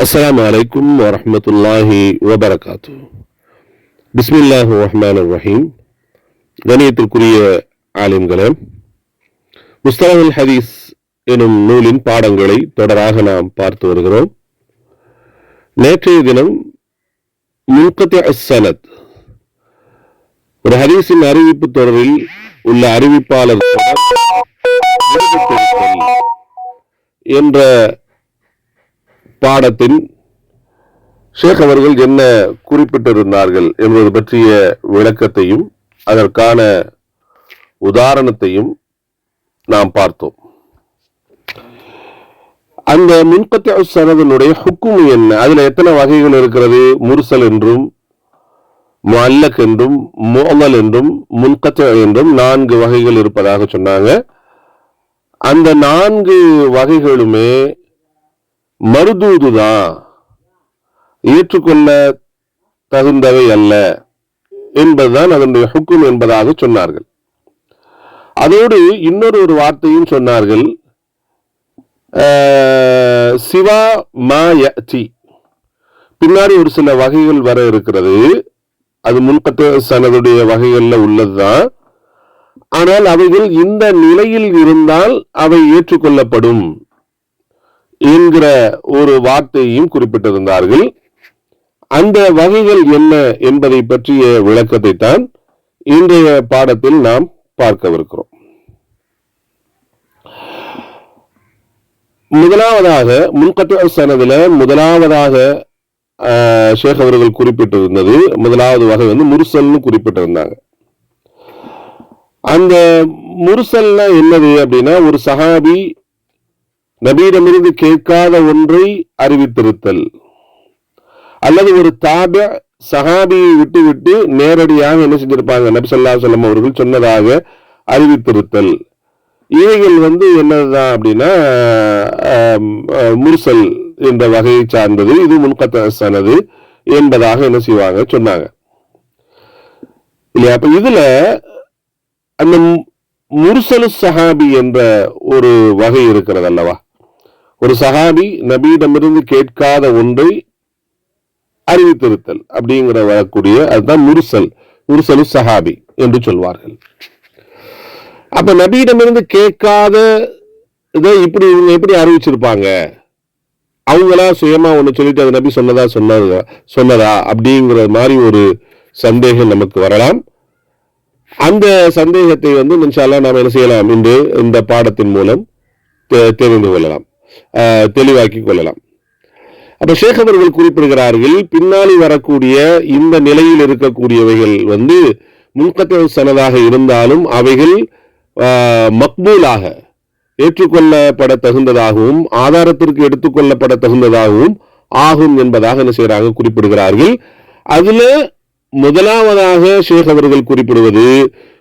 அஸ்ஸலாமு அலைக்கும் வரஹ்மத்துல்லாஹி வபரகாத்து பிஸ்மில்லாஹ் ரஹ்மான் ரஹீம் கணியத்திற்குரிய ஆலிம்களே முஸ்தலகுல் ஹதீஸ் எனும் நூலின் பாடங்களை தொடராக நாம் பார்த்து வருகிறோம். நேற்றைய தினம் முன்கத்தி அசனத் ஒரு ஹதீஸின் அறிவிப்பு தொடரில் உள்ள அறிவிப்பாளர் என்ற பாடத்தின் ஷேக் அவர்கள் என்ன குறிப்பிட்டிருந்தார்கள் என்பது பற்றிய விளக்கத்தையும் அதற்கான உதாரணத்தையும் நாம் பார்த்தோம். அந்த முன்பத்தி சனதனுடைய ஹுக்கும் என்ன? அதுல எத்தனை வகைகள் இருக்கிறது? முர்சல் என்றும் மல்லக் என்றும் மோமல் என்றும் முன்கத்த என்றும் நான்கு வகைகள் இருப்பதாக சொன்னாங்க. அந்த நான்கு வகைகளுமே மருதூதுதான் ஏற்றுக்கொள்ள தகுந்தவை அல்ல என்பதுதான் அதனுடைய ஹுக்கும் என்பதாக சொன்னார்கள். அதோடு இன்னொரு ஒரு வார்த்தையும் சொன்னார்கள். சிவா மாயி பின்னாடி ஒரு சில வகைகள் வர இருக்கிறது. அது முன்பட்ட சனதுடைய வகைகளில் உள்ளதுதான். ஆனால் அவைகள் இந்த நிலையில் இருந்தால் அவை ஏற்றுக்கொள்ளப்படும். என்கிற ஒரு வார்த்தையையும் குறிப்பிட்டிருந்தார்கள். அந்த வகைகள் என்ன என்பதை பற்றிய விளக்கத்தை தான் இன்றைய பாடத்தில் நாம் பார்க்கவிருக்கிறோம். முதலாவதாக முன்கட்ட சனதுல முதலாவதாக ஷேக் அவர்கள் குறிப்பிட்டிருந்தது. முதலாவது வகை வந்து முருசல்னு குறிப்பிட்டிருந்தாங்க. அந்த முருசல்னா என்னது அப்படின்னா ஒரு சஹாபி நபீடமிருந்து கேட்காத ஒன்றை அறிவித்திருத்தல். அல்லது ஒரு தாப சஹாபியை விட்டு விட்டு நேரடியாக என்ன செஞ்சிருப்பாங்க? நபி சொல்லம் அவர்கள் சொன்னதாக அறிவித்திருத்தல். இவைகள் வந்து என்னதுதான் அப்படின்னா ஆம், முர்சல் என்ற வகையை சார்ந்தது. இது முன்கத்த சனது என்பதாக என்ன செய்வாங்க? சொன்னாங்க. இல்லையா? அப்ப இதுல அந்த மு- முர்சலு சஹாபி என்ற ஒரு வகை இருக்கிறது அல்லவா? ஒரு சஹாபி நபியிடமிருந்து கேட்காத ஒன்றை அறிவித்திருத்தல் அப்படிங்கிற வரக்கூடிய அதுதான் முருசல் முருசலு சஹாபி என்று சொல்வார்கள். அப்ப நபியிடமிருந்து கேட்காத இதை இப்படி இவங்க எப்படி அறிவிச்சிருப்பாங்க? அவங்களா சுயமா ஒன்று சொல்லிட்டு அது நபி சொன்னதா சொன்னதா சொன்னதா அப்படிங்கிற மாதிரி ஒரு சந்தேகம் நமக்கு வரலாம். அந்த சந்தேகத்தை வந்து இன்ஷால்லா நாம் என்ன செய்யலாம்? என்று இந்த பாடத்தின் மூலம் தெ- தெரிந்து கொள்ளலாம். தெளிவாக்கி கொள்ளலாம் அப்ப ஷேக் அவர்கள் குறிப்பிடுகிறார்கள் பின்னாடி வரக்கூடிய இந்த நிலையில் இருக்கக்கூடியவைகள் வந்து முன்கத்த சனதாக இருந்தாலும் அவைகள் மக்பூலாக ஏற்றுக்கொள்ளப்பட தகுந்ததாகவும் ஆதாரத்திற்கு எடுத்துக்கொள்ளப்பட தகுந்ததாகவும் ஆகும் என்பதாக என்ன செய்கிறாங்க குறிப்பிடுகிறார்கள். அதுல முதலாவதாக ஷேக் அவர்கள் குறிப்பிடுவது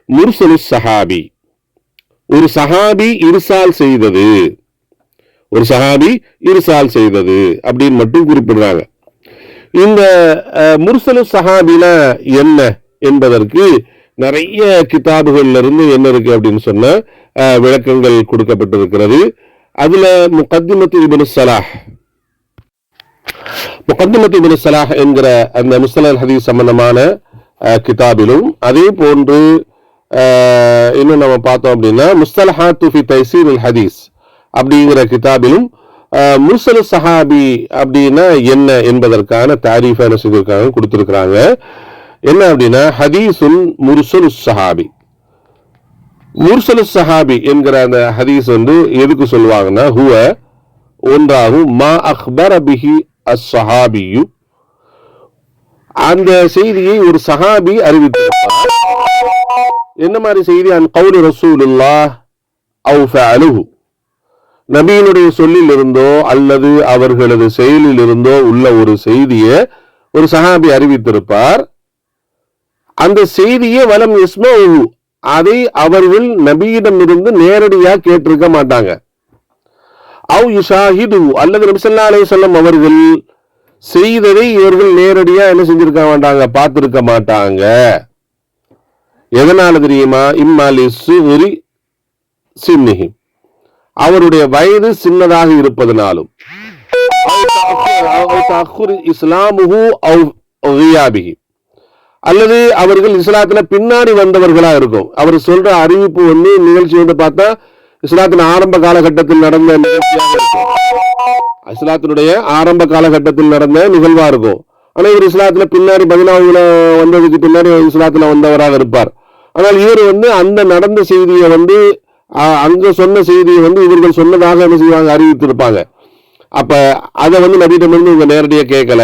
முர்சலு சஹாபி. ஒரு சஹாபி இருசால் செய்தது. ஒரு சஹாபி இருசால் செய்தது அப்படின்னு மட்டும் குறிப்பிடுறாங்க. இந்த முர்சலு சஹாபில என்ன என்பதற்கு நிறைய கிதாபுகள்ல இருந்து என்ன இருக்கு அப்படின்னு சொன்ன அஹ், விளக்கங்கள் கொடுக்கப்பட்டிருக்கிறது. அதுல முகத்திமத்து இபனு சலாஹ். முகத்திமத்து இபனு சலாஹ் என்கிற அந்த முஸ்தலல் ஹதீஸ் சம்பந்தமான அஹ், கிதாபிலும் அதே போன்று இன்னும் நம்ம பார்த்தோம் அப்படின்னா முஸ்தலஹா துஃபி தைசீர் ஹதீஸ். அப்படிங்கிற கிதாபிலும் முர்சல் சஹாபி அப்படின்னா என்ன என்பதற்கான தாரீஃபை என்ன கொடுத்துருக்குறாங்க. என்ன அப்படின்னா ஹதீசுல் முர்சல் சஹாபி. முர்சல் சஹாபி என்கிற அந்த ஹதீஸ் வந்து எதுக்கு சொல்லுவாங்கன்னா ஹுவ ஒன்றாகும் மா அக்பர் அபிஹி அஸ் சஹாபியு அந்த செய்தியை ஒரு சஹாபி அறிவித்திருப்பார் என்ன மாதிரி செய்தி? அன் கவுலி ரசூலுல்லாஹ் அவு ஃபஅலுஹு நபியினுடைய சொல்லில் இருந்தோ அல்லது அவர்களது செயலில் இருந்தோ உள்ள ஒரு செய்தியை ஒரு சஹாபி அறிவித்திருப்பார். அந்த செய்தியை வலம் எஸ்மோ அதை அவர்கள் நபியிடமிருந்து நேரடியாக கேட்டிருக்க மாட்டாங்க. அவ் யுஷாஹிது அல்லது நபிசல்லா ஸல்லல்லாஹு அவர்கள் செய்ததை இவர்கள் நேரடியாக என்ன செஞ்சிருக்க மாட்டாங்க? பார்த்திருக்க மாட்டாங்க. எதனால தெரியுமா? இம்மாலி சுகுரி சின்னிஹி. அவருடைய வயது சின்னதாக இருப்பதனாலும். இஸ்லாமுஹு அல்லது அவர்கள் இஸ்லாத்துல பின்னாடி வந்தவர்களா இருக்கும். அவர் சொல்ற அறிவிப்பு வந்து நிகழ்ச்சி வந்து பார்த்தா இஸ்லாத்தின் ஆரம்ப காலகட்டத்தில் நடந்த நிகழ்ச்சியாக இருக்கும். இஸ்லாத்தினுடைய ஆரம்ப காலகட்டத்தில் நடந்த நிகழ்வா இருக்கும். ஆனா இவர் இஸ்லாத்துல பின்னாடி பதினாவுல வந்ததுக்கு பின்னாடி இஸ்லாத்துல வந்தவராக இருப்பார். ஆனால் இவர் வந்து அந்த நடந்த செய்தியை வந்து அங்கே சொன்ன செய்தியை வந்து இவர்கள் சொன்னதாக என்ன செய்வாங்க அறிவித்திருப்பாங்க. அப்போ அதை வந்து நபியிடமிருந்து இவங்க நேரடியாக கேட்கல.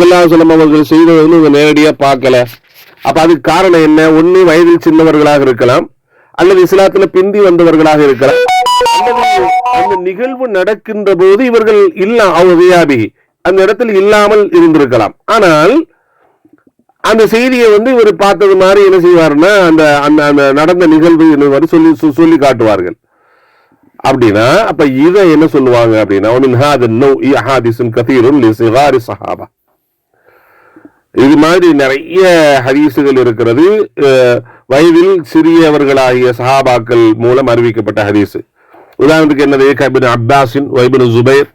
சொல்லம் அவர்கள் செய்ததை வந்து இவங்க நேரடியாக பார்க்கல. அப்போ அதுக்கு காரணம் என்ன? ஒன்று வயதில் சின்னவர்களாக இருக்கலாம் அல்லது இஸ்லாத்தில் பிந்தி வந்தவர்களாக இருக்கலாம். அல்லது அந்த நிகழ்வு நடக்கின்ற போது இவர்கள் இல்லை அவங்க வியாபி அந்த இடத்தில் இல்லாமல் இருந்திருக்கலாம். ஆனால் அந்த செய்தியை வந்து இவர் பார்த்தது மாதிரி என்ன செய்வாருன்னா அந்த அந்த அந்த நடந்த நிகழ்வு என்ன மாதிரி சொல்லி சொல்லி காட்டுவார்கள். அப்படின்னா அப்ப இதை என்ன சொல்லுவாங்க அப்படின்னா சஹாபா. இது மாதிரி நிறைய ஹதீசுகள் இருக்கிறது. வயதில் சிறியவர்களாகிய சஹாபாக்கள் மூலம் அறிவிக்கப்பட்ட ஹதீஸு. உதாரணத்துக்கு என்னது? கபின் அப்பாஸின் வைபின் ஜுபைர்.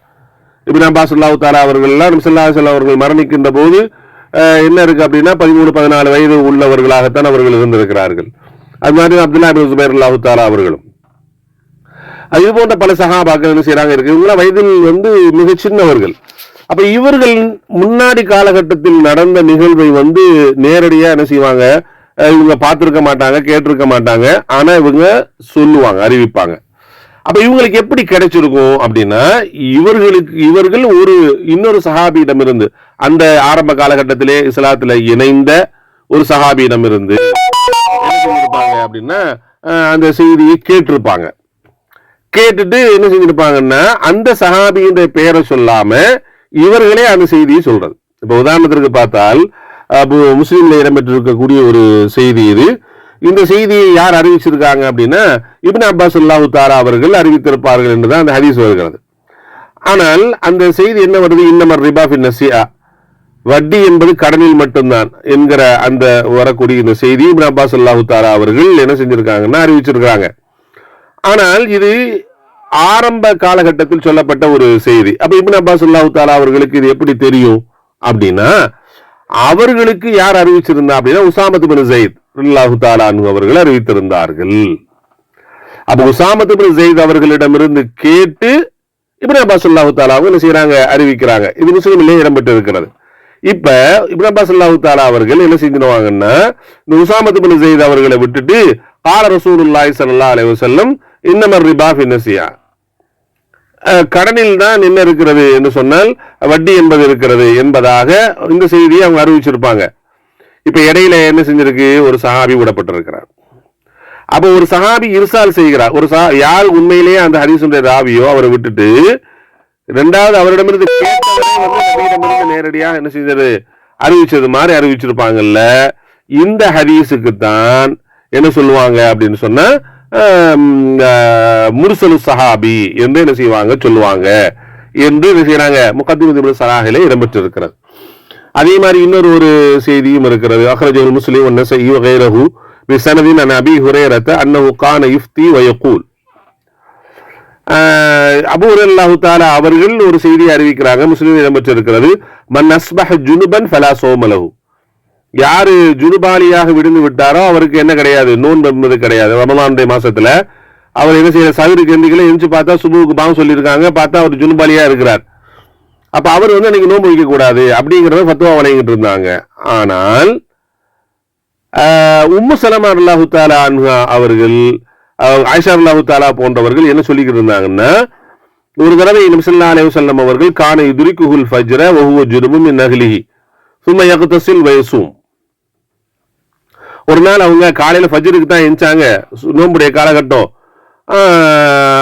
இபின் அப்பாஸ் அல்லா தாலா அவர்கள்லாம் செல்லா அவர்கள் மரணிக்கின்ற போது என்ன இருக்கு அப்படின்னா பதிமூணு பதினாலு வயது உள்ளவர்களாகத்தான் அவர்கள் இருந்திருக்கிறார்கள். அது மாதிரி அப்துல்லா பின் ஜுபைர் அல்லாஹு அவர்களும். அது இது போன்ற பல சகாபாக்கள் என்ன செய்கிறாங்க இருக்கு. இவங்களாம் வயதில் வந்து மிக சின்னவர்கள். அப்ப இவர்கள் முன்னாடி காலகட்டத்தில் நடந்த நிகழ்வை வந்து நேரடியாக என்ன செய்வாங்க இவங்க பார்த்திருக்க மாட்டாங்க கேட்டிருக்க மாட்டாங்க. ஆனா இவங்க சொல்லுவாங்க அறிவிப்பாங்க. அப்ப இவங்களுக்கு எப்படி கிடைச்சிருக்கும் அப்படின்னா இவர்களுக்கு இவர்கள் ஒரு இன்னொரு சஹாபியிடம் இருந்து அந்த ஆரம்ப காலகட்டத்திலே இஸ்லாத்துல இணைந்த ஒரு சஹாபியிடம் இருந்து என்ன அப்படின்னா அந்த செய்தியை கேட்டிருப்பாங்க. கேட்டுட்டு என்ன செஞ்சிருப்பாங்கன்னா அந்த சஹாபியின் பெயரை சொல்லாம இவர்களே அந்த செய்தியை சொல்றது. இப்ப உதாரணத்திற்கு பார்த்தால் முஸ்லீம்ல இடம்பெற்றிருக்கக்கூடிய ஒரு செய்தி இது. இந்த செய்தியை யார் அறிவிச்சிருக்காங்க அப்படின்னா இபின் அப்பாஸ் அல்லாஹு தாரா அவர்கள் அறிவித்திருப்பார்கள் என்றுதான் அந்த ஹதீஸ் வருகிறது. ஆனால் அந்த செய்தி என்ன வருது? இன்னமர் ரிபா நசியா. வட்டி என்பது கடனில் மட்டும்தான் என்கிற அந்த வரக்கூடிய இந்த செய்தி இபின் அப்பாஸ் அல்லாஹு தாரா அவர்கள் என்ன செஞ்சிருக்காங்கன்னா அறிவிச்சிருக்காங்க ஆனால் இது ஆரம்ப காலகட்டத்தில் சொல்லப்பட்ட ஒரு செய்தி. அப்ப இபின் அப்பாஸ் அல்லாஹு தாரா அவர்களுக்கு இது எப்படி தெரியும்? அப்படின்னா அவர்களுக்கு யார் அறிவிச்சிருந்தா அப்படின்னா உசாமத்து பின் ஜெயித். அல்லாஹு அவர்கள் அறிவித்திருந்தார்கள். அப்ப உசாமத்து பின் ஜெயித் அவர்களிடமிருந்து கேட்டு இப்னு அப்பாஸ் அல்லாஹு தாலா அவங்க என்ன செய்யறாங்க அறிவிக்கிறாங்க. இது முஸ்லீமிலே இடம்பெற்று இருக்கிறது இப்ப இப்னு அப்பாஸ் அல்லாஹு தாலா அவர்கள் என்ன செஞ்சிருவாங்கன்னா இந்த உசாமத்து பின் ஜெயித் அவர்களை விட்டுட்டு கால ரசூலுல்லாஹி ஸல்லல்லாஹு அலைஹி வஸல்லம் இன்னமர் மாதிரி ஃபி நசியா. அஹ், கடனில் தான் என்ன இருக்கிறது என்று சொன்னால் வட்டி என்பது இருக்கிறது என்பதாக இந்த செய்தியை அவங்க அறிவிச்சிருப்பாங்க. இப்ப இடையில என்ன செஞ்சிருக்கு? ஒரு சஹாபி விடப்பட்டிருக்கிறார். அப்போ ஒரு சஹாபி இருசால் செய்கிறார். ஒரு சா யார் உண்மையிலேயே அந்த ஹரிசுடைய ராவியோ அவரை விட்டுட்டு ரெண்டாவது அவரிடமிருந்து கேட்டவரே நேரடியாக என்ன செஞ்சது அறிவிச்சது மாதிரி அறிவிச்சிருப்பாங்கல்ல. இந்த ஹதீஸுக்கு தான் என்ன சொல்லுவாங்க அப்படின்னு சொன்னா ஆம், முர்சலு சஹாபி என்று என்ன செய்வாங்க? சொல்லுவாங்க. என்று என்ன செய்யறாங்க முகத்திமுதி சலாஹிலே இடம்பெற்றிருக்கிறது. அதே மாதிரி இன்னொரு ஒரு செய்தியும் இருக்கிறது. அஹ்ரஜல் முஸ்லீம் ஒன்னசை வகைரஹு விசனதின் அன் அபி ஹுரேரத்த அன்னஹு கான இஃப்தி வயக்கூல் அபூர் அல்லாஹு தாலா அவர்கள் ஒரு செய்தியை அறிவிக்கிறாங்க. முஸ்லீம் இடம்பெற்றிருக்கிறது. மன் அஸ்பஹ் ஜுனுபன் ஃபலா சோமலஹு யாரு ஜுனுபாலியாக விடுந்து விட்டாரோ அவருக்கு என்ன கிடையாது? நோன்பு என்பது கிடையாது. ரமலானுடைய மாசத்துல அவர் என்ன செய்யற சவிர கிரந்திகளை எரிஞ்சு பார்த்தா சுபுக்கு பாவம் சொல்லியிருக்காங்க. பார்த்தா அவர் ஜுனுபாலியா இருக்கிறார். அப்போ அவர் வந்து அன்றைக்கி நோன்பு வைக்கக்கூடாது அப்படிங்கிறத ஃபத்துவா ஃபத்வா வழங்கிட்டு இருந்தாங்க. ஆனால் உம்மு சலமா அல்லாஹு தாலா அன்ஹா அவர்கள் ஆயிஷா அல்லாஹு தாலா போன்றவர்கள் என்ன சொல்லிக்கிட்டு இருந்தாங்கன்னா ஒரு தடவை நிமிஷல்லா அலைவசல்லம் அவர்கள் கான யுதுரிக்குஹுல் ஃபஜ்ர ஒவ்வொரு ஜுருமும் நகழி சும்மா சும்ம வயசும். ஒரு நாள் அவங்க காலையில் ஃபஜ்ருக்கு தான் எஞ்சாங்க நோம்புடைய நோன்புடைய காலகட்டம்.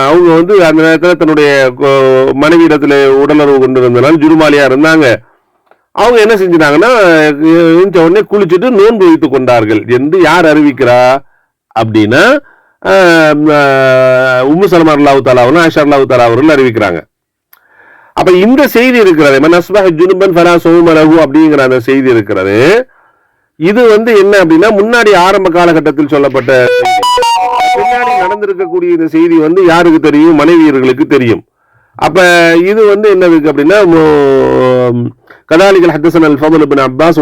அவங்க வந்து அந்த நேரத்தில் தன்னுடைய மனைவியிடத்தில் உடலுறவு கொண்டு இருந்தனால ஜுருமாலியாக இருந்தாங்க. அவங்க என்ன செஞ்சிட்டாங்கன்னா உடனே குளிச்சுட்டு நோன்பு வைத்துக் கொண்டார்கள். என்று யார் அறிவிக்கிறா? அப்படின்னா உம்மு சலமா அல்லாஹு தாலாவும் ஆஷா அல்லாஹு தாலா அவர்கள் அறிவிக்கிறாங்க. அப்ப இந்த செய்தி இருக்கிறது மன் ஜுனுபன் ஃபலா சோமரகு அப்படிங்கிற அந்த செய்தி இருக்கிறது. இது வந்து என்ன அப்படின்னா முன்னாடி ஆரம்ப காலகட்டத்தில் சொல்லப்பட்ட பின்னாடி நடந்திருக்கக்கூடிய இந்த செய்தி வந்து யாருக்கு தெரியும்? மனைவியர்களுக்கு தெரியும். அப்போ இது வந்து என்னதுக்கு அப்படின்னா கதாலிகள் ஹத்தசன் அல் ஃபதுல் பின் அப்பாஸ்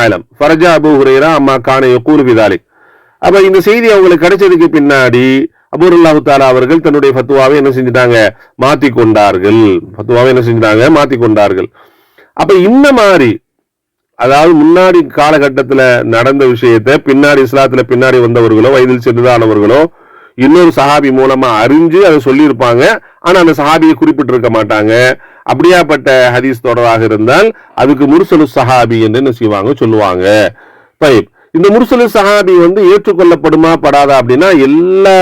ஆலம். ஃபரஜா அபு ஹுரேரா அம்மா கான கூறுவிதாலே அப்ப இந்த செய்தி அவங்களுக்கு கிடைச்சதுக்கு பின்னாடி அபூர் அல்லாஹு தாலா அவர்கள் தன்னுடைய ஃபத்துவாவை என்ன செஞ்சிட்டாங்க? மாத்தி கொண்டார்கள் ஃபத்துவாவை என்ன செஞ்சிட்டாங்க? மாத்தி கொண்டார்கள் அப்ப இந்த மாதிரி அதாவது முன்னாடி காலகட்டத்தில் நடந்த விஷயத்தை பின்னாடி இஸ்லாத்தில் பின்னாடி வந்தவர்களோ வயதில் சென்றதானவர்களோ இன்னொரு சஹாபி மூலமா அறிஞ்சு அதை சொல்லியிருப்பாங்க. ஆனா அந்த சஹாபியை குறிப்பிட்டிருக்க மாட்டாங்க. அப்படியாப்பட்ட ஹதீஸ் தொடராக இருந்தால் அதுக்கு முருசலு சஹாபி என்று என்ன செய்வாங்க சொல்லுவாங்க. பைப் இந்த முருசலு சஹாபி வந்து ஏற்றுக்கொள்ளப்படுமா படாதா அப்படின்னா எல்லா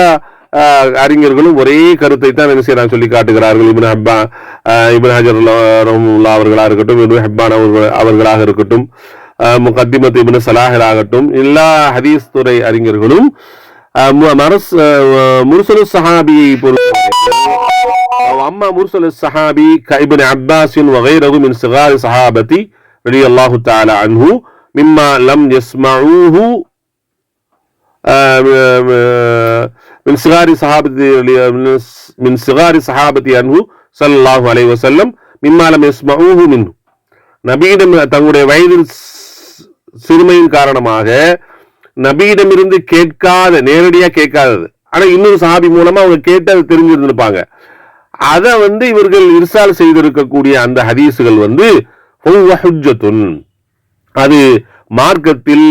அறிஞர்களும் ஒரே கருத்தை தான் என்ன செய்யறாங்க சொல்லி காட்டுகிறார்கள். இபின் ஹப்பா இபின் ஹஜர் ரஹமுல்லா அவர்களாக இருக்கட்டும் இபின் ஹப்பான் அவர்கள் அவர்களாக இருக்கட்டும் முகத்திமத் இபின் சலாஹர் ஆகட்டும் எல்லா ஹதீஸ் துறை அறிஞர்களும் முருசலு சஹாபியை பொறுத்தவரை அம்மா முர்சலு சஹாபி கைபின் அப்பாஸின் வகைரகு மின் சிகார் சஹாபதி ரலி அல்லாஹு தாலா அன்ஹு மிம்மா லம் எஸ்மூஹு மின் சிகாரி சஹாபதி மின் சிகாரி சஹாபதி அன்பு சல்லாஹு அலை வசல்லம் மின்மாலம் எஸ்மூஹு மின்னு நபீடம் தங்களுடைய வயதில் சிறுமையின் காரணமாக நபியிடமிருந்து கேட்காத நேரடியாக கேட்காதது. ஆனால் இன்னொரு சாபி மூலமாக அவங்க கேட்டு அதை தெரிஞ்சிருந்திருப்பாங்க. அதை வந்து இவர்கள் இர்சால் செய்திருக்கக்கூடிய அந்த ஹதீஸுகள் வந்து அது மார்க்கத்தில்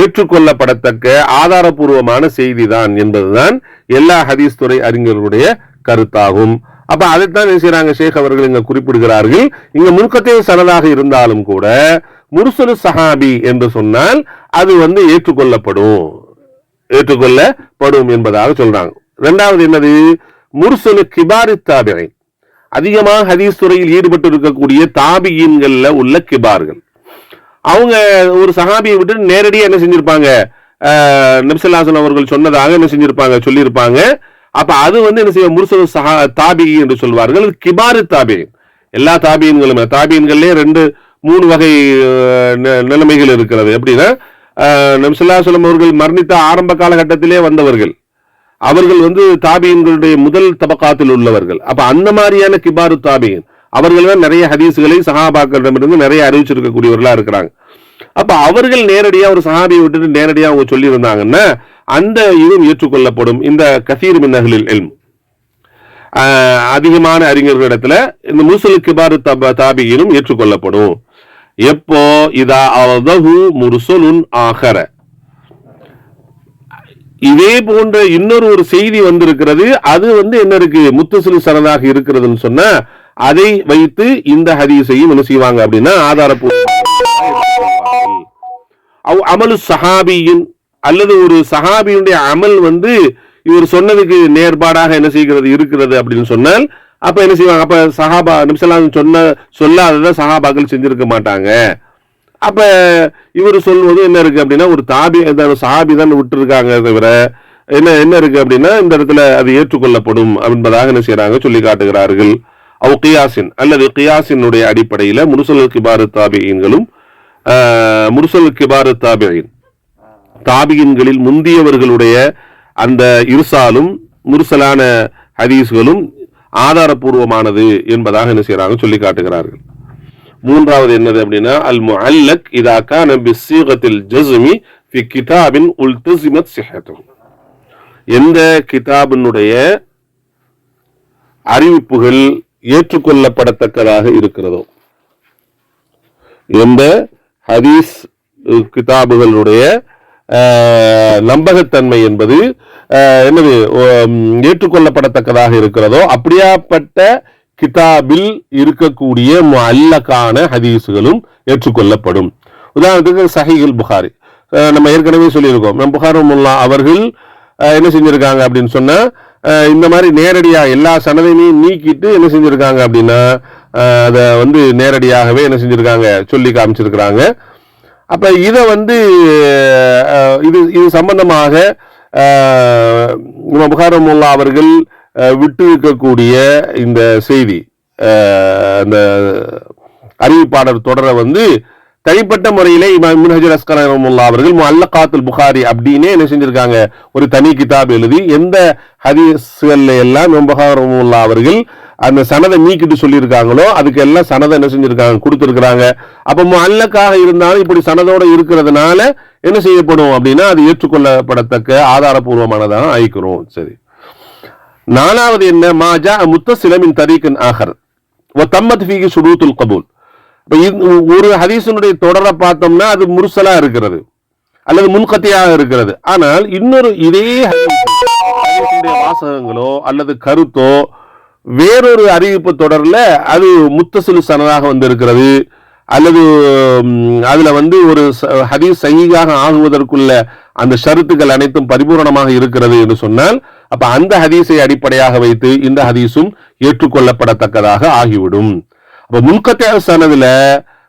ஏற்றுக்கொள்ளப்படத்தக்க ஆதாரபூர்வமான செய்திதான் என்பதுதான் எல்லா ஹதீஸ் துறை அறிஞர்களுடைய கருத்தாகும். அப்ப அதைத்தான் என்ன ஷேக் அவர்கள் இங்க குறிப்பிடுகிறார்கள். இங்க முன்கத்தே சனதாக இருந்தாலும் கூட முருசனு சஹாபி என்று சொன்னால் அது வந்து ஏற்றுக்கொள்ளப்படும். ஏற்றுக்கொள்ளப்படும் என்பதாக சொல்றாங்க. இரண்டாவது என்னது? முர்சலு கிபாரி தாபிரை அதிகமாக ஹதீஸ் துறையில் ஈடுபட்டு இருக்கக்கூடிய தாபியின்கள்ல உள்ள கிபார்கள். அவங்க ஒரு சஹாபியை விட்டு நேரடியாக என்ன செஞ்சிருப்பாங்க? ஆஹ், நபிசல்லாசன் அவர்கள் சொன்னதாக என்ன செஞ்சிருப்பாங்க? சொல்லியிருப்பாங்க. அப்ப அது வந்து என்ன செய்ய முர்சலு சஹா தாபி என்று சொல்வார்கள். கிபாரு தாபியின் எல்லா தாபியன்களும் தாபியன்கள்லேயே ரெண்டு மூணு வகை நிலைமைகள் இருக்கிறது. எப்படின்னா நபிசுல்லாசலம் அவர்கள் மரணித்த ஆரம்ப காலகட்டத்திலே வந்தவர்கள். அவர்கள் வந்து தாபியன்களுடைய முதல் தபக்காத்தில் உள்ளவர்கள். அப்ப அந்த மாதிரியான கிபாரு தாபியன் அவர்கள் நிறைய ஹதீஸுகளை சஹாபாக்களிடமிருந்து நிறைய அறிவிச்சிருக்கக்கூடியவர்களாக இருக்கிறாங்க. அப்போ அவர்கள் நேரடியா ஒரு சஹாபியை விட்டுட்டு நேரடியா அவங்க சொல்லி இருந்தாங்கன்னா அந்த இதுவும் ஏற்றுக்கொள்ளப்படும். இந்த கசீர் மின்னகலில் எல்ம் அதிகமான அறிஞர்களிடத்துல இந்த முசலு கிபாரு தப ஏற்றுக்கொள்ளப்படும். எப்போ? இதா அவதகு முருசலுன் ஆகர இதே போன்ற இன்னொரு ஒரு செய்தி வந்திருக்கிறது. அது வந்து என்ன இருக்கு? முத்தசிலு சரதாக இருக்கிறதுன்னு சொன்னா அதை வைத்து இந்த ஹதீஸையும் என்ன செய்வாங்க அப்படின்னா ஆதாரப்பூர்வ அமலு சஹாபியின் அல்லது ஒரு சஹாபியுடைய அமல் வந்து இவர் சொன்னதுக்கு நேர்பாடாக என்ன செய்கிறது இருக்கிறது அப்படின்னு சொன்னால் அப்ப என்ன செய்வாங்க? அப்ப சஹாபா நிமிஷம் சொன்ன சொல்லாததை சஹாபாக்கள் செஞ்சிருக்க மாட்டாங்க. அப்ப இவர் சொல்வது என்ன இருக்கு அப்படின்னா ஒரு தாபி சஹாபி தான் விட்டுருக்காங்க தவிர என்ன என்ன இருக்கு அப்படின்னா இந்த இடத்துல அது ஏற்றுக்கொள்ளப்படும் என்பதாக என்ன செய்யறாங்க சொல்லி காட்டுகிறார்கள். அவ் கியாசின் அல்லது கியாசினுடைய அடிப்படையில முருசல் கிபாரு தாபியன்களும் முருசல் கிபாரு தாபியின். தாபியின்களில் முந்தியவர்களுடைய அந்த இருசாலும் முருசலான ஹதீஸ்களும் ஆதாரபூர்வமானது என்பதாக என்ன செய்யறாங்க சொல்லி காட்டுகிறார்கள். மூன்றாவது என்னது அப்படின்னா அல் முஅல்லக் இதாக்கா கான சீகத்தில் ஜஸ்மி ஃபி கிதாபின் உல்தஸிமத் சிஹத்து எந்த கிதாபினுடைய அறிவிப்புகள் ஏற்றுக்கொள்ளப்படத்தக்கதாக இருக்கிறதோ. எந்த ஹதீஸ் கிதாபுகளுடைய நம்பகத்தன்மை என்பது என்னது ஏற்றுக்கொள்ளப்படத்தக்கதாக இருக்கிறதோ அப்படியாப்பட்ட கிதாபில் இருக்கக்கூடிய அல்லக்கான ஹதீஸுகளும் ஏற்றுக்கொள்ளப்படும். உதாரணத்துக்கு சஹீல் புகாரி. நம்ம ஏற்கனவே சொல்லியிருக்கோம். நம் புகாரமுல்லா அவர்கள் என்ன செஞ்சிருக்காங்க அப்படின்னு சொன்னா இந்த மாதிரி நேரடியாக எல்லா சனதையும் நீக்கிட்டு என்ன செஞ்சுருக்காங்க அப்படின்னா அதை வந்து நேரடியாகவே என்ன செஞ்சுருக்காங்க? சொல்லி காமிச்சிருக்கிறாங்க. அப்போ இதை வந்து இது இது சம்பந்தமாக முகாரமுல்லா அவர்கள் விட்டு இருக்கக்கூடிய இந்த செய்தி அந்த அறிவிப்பாளர் தொடரை வந்து தனிப்பட்ட முறையிலே இமாம் இப்னு ஹஜர் அஸ்கலானி அவர்கள் அல்லகாத்துல் புகாரி அப்படின்னே என்ன செஞ்சிருக்காங்க? ஒரு தனி கிதாப் எழுதி எந்த ஹதீஸ்கள் எல்லாம் இமாம் அவர்கள் அந்த சனதை நீக்கிட்டு சொல்லியிருக்காங்களோ அதுக்கு எல்லாம் சனதை என்ன செஞ்சிருக்காங்க? கொடுத்துருக்குறாங்க. அப்போ அல்லக்காக இருந்தாலும் இப்படி சனதோட இருக்கிறதுனால என்ன செய்யப்படும் அப்படின்னா அது ஏற்றுக்கொள்ளப்படத்தக்க ஆதாரபூர்வமானதாக ஆயிக்கிறோம். சரி. நாலாவது என்ன? மாஜா முத்தசிலமின் தரீக்கன் ஆகர் தம்மத் ஃபீகி சுடூத்துல் கபூல். இப்போ ஒரு ஹதீசனுடைய தொடரை பார்த்தோம்னா அது முருசலா இருக்கிறது. அல்லது முன்கத்தையாக இருக்கிறது. ஆனால் இன்னொரு இதே வாசகங்களோ அல்லது கருத்தோ வேறொரு அறிவிப்பு தொடரில் அது முத்தசிலு சனதாக வந்திருக்கிறது. அல்லது அதில் வந்து ஒரு ச- ஹதீஸ் சஹீகாக ஆகுவதற்குள்ள அந்த ஷருத்துக்கள் அனைத்தும் பரிபூரணமாக இருக்கிறது என்று சொன்னால் அப்போ அந்த ஹதீஸை அடிப்படையாக வைத்து இந்த ஹதீஸும் ஏற்றுக்கொள்ளப்படத்தக்கதாக ஆகிவிடும். அப்போ முன்கத்திய சனதுல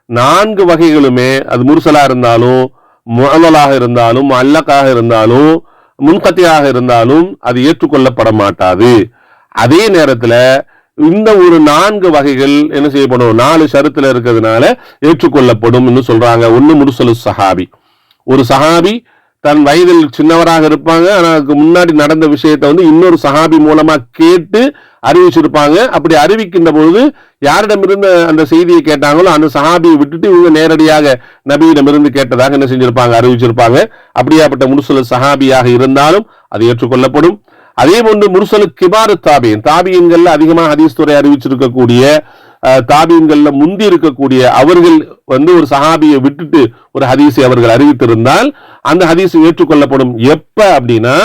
நான்கு வகைகளுமே அது முர்சலா இருந்தாலும் முதலாக இருந்தாலும் அல்லக்காக இருந்தாலும் முன்கத்தியாக இருந்தாலும் அது ஏற்றுக்கொள்ளப்பட மாட்டாது அதே நேரத்தில் இந்த ஒரு நான்கு வகைகள் என்ன செய்யப்படும்? நாலு சருத்தில் இருக்கிறதுனால ஏற்றுக்கொள்ளப்படும் சொல்றாங்க. ஒன்று முருசலு சஹாபி. ஒரு சஹாபி தன் வயதில் சின்னவராக இருப்பாங்க. ஆனால் அதுக்கு முன்னாடி நடந்த விஷயத்தை வந்து இன்னொரு சஹாபி மூலமா கேட்டு அறிவிச்சிருப்பாங்க. அப்படி அறிவிக்கின்ற பொழுது யாரிடமிருந்து அந்த செய்தியை கேட்டாங்களோ அந்த சஹாபியை விட்டுட்டு இவங்க நேரடியாக நபியிடமிருந்து கேட்டதாக என்ன செஞ்சிருப்பாங்க? அறிவிச்சிருப்பாங்க. அப்படியாப்பட்ட முர்சலு சஹாபியாக இருந்தாலும் அது ஏற்றுக்கொள்ளப்படும். அதே போன்று முருசலு கிபாரு தாபியன். தாபியன்கள்ல அதிகமாக ஹதீஸ் துறை அறிவிச்சிருக்கக்கூடிய தாபீன்களில் முந்தி இருக்கக்கூடிய அவர்கள் வந்து ஒரு சஹாபியை விட்டுட்டு ஒரு ஹதீஸை அவர்கள் அறிவித்திருந்தால் அந்த ஹதீஸ் ஏற்றுக்கொள்ளப்படும். எப்ப அப்படின்னா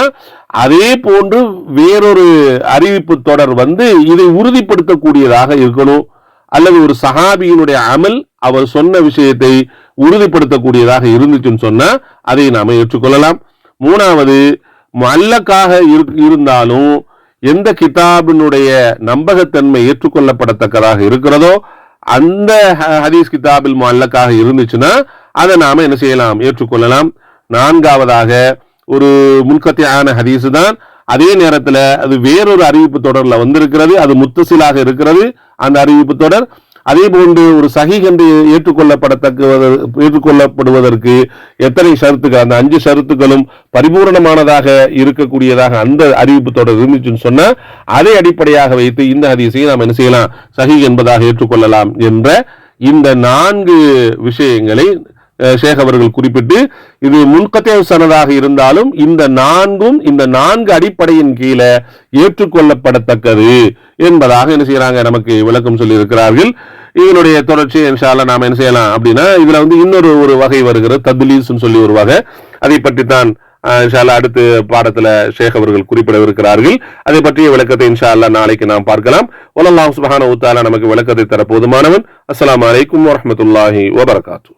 அதே போன்று வேறொரு அறிவிப்பு தொடர் வந்து இதை உறுதிப்படுத்தக்கூடியதாக இருக்கணும். அல்லது ஒரு சஹாபியினுடைய அமல் அவர் சொன்ன விஷயத்தை உறுதிப்படுத்தக்கூடியதாக இருந்துச்சுன்னு சொன்னா அதை நாம ஏற்றுக்கொள்ளலாம். மூணாவது மல்லக்காக இருந்தாலும் எந்த கிதாபினுடைய நம்பகத்தன்மை ஏற்றுக்கொள்ளப்படத்தக்கதாக இருக்கிறதோ அந்த ஹதீஸ் கிதாபில் மல்லக்காக இருந்துச்சுன்னா அதை நாம என்ன செய்யலாம்? ஏற்றுக்கொள்ளலாம். நான்காவதாக ஒரு முன்கத்தியான ஹதீஸ் தான். அதே நேரத்தில் அது வேறொரு அறிவிப்பு தொடரில் வந்திருக்கிறது. அது முத்தசிலாக இருக்கிறது. அந்த அறிவிப்பு தொடர் அதே போன்று ஒரு சஹீஹ் என்று ஏற்றுக்கொள்ளப்படத்தக்க ஏற்றுக்கொள்ளப்படுவதற்கு எத்தனை ஷருத்துக்கள் அந்த அஞ்சு ஷருத்துக்களும் பரிபூரணமானதாக இருக்கக்கூடியதாக அந்த அறிவிப்பு தொடர் இருந்துச்சுன்னு சொன்னால் அதை அடிப்படையாக வைத்து இந்த ஹதீஸை நாம் என்ன செய்யலாம் சஹீஹ் என்பதாக ஏற்றுக்கொள்ளலாம் என்ற இந்த நான்கு விஷயங்களை ஷேக் அவர்கள் குறிப்பிட்டு இது முன்கத்தேவ் சனதாக இருந்தாலும் இந்த நான்கும் இந்த நான்கு அடிப்படையின் கீழே ஏற்றுக்கொள்ளப்படத்தக்கது என்பதாக என்ன செய்யறாங்க நமக்கு விளக்கம் சொல்லி இருக்கிறார்கள் இதனுடைய தொடர்ச்சி இன்ஷால்லா நாம் என்ன செய்யலாம் அப்படின்னா இதுல வந்து இன்னொரு ஒரு வகை வருகிற தத்லீஸ்னு சொல்லி ஒரு வகை. அதை பற்றி தான் அஹ், அடுத்து அடுத்த பாடத்துல ஷேக் அவர்கள் குறிப்பிடவிருக்கிறார்கள். அதை பற்றிய விளக்கத்தை இன்ஷா நாளைக்கு நாம் பார்க்கலாம். வல்லல்லாஹு சுப்ஹானஹு வ நமக்கு விளக்கத்தை தர போதுமானவன். அஸ்லாம் வலைக்கும் வரமத்துல்லாஹி வபரகாத்துஹு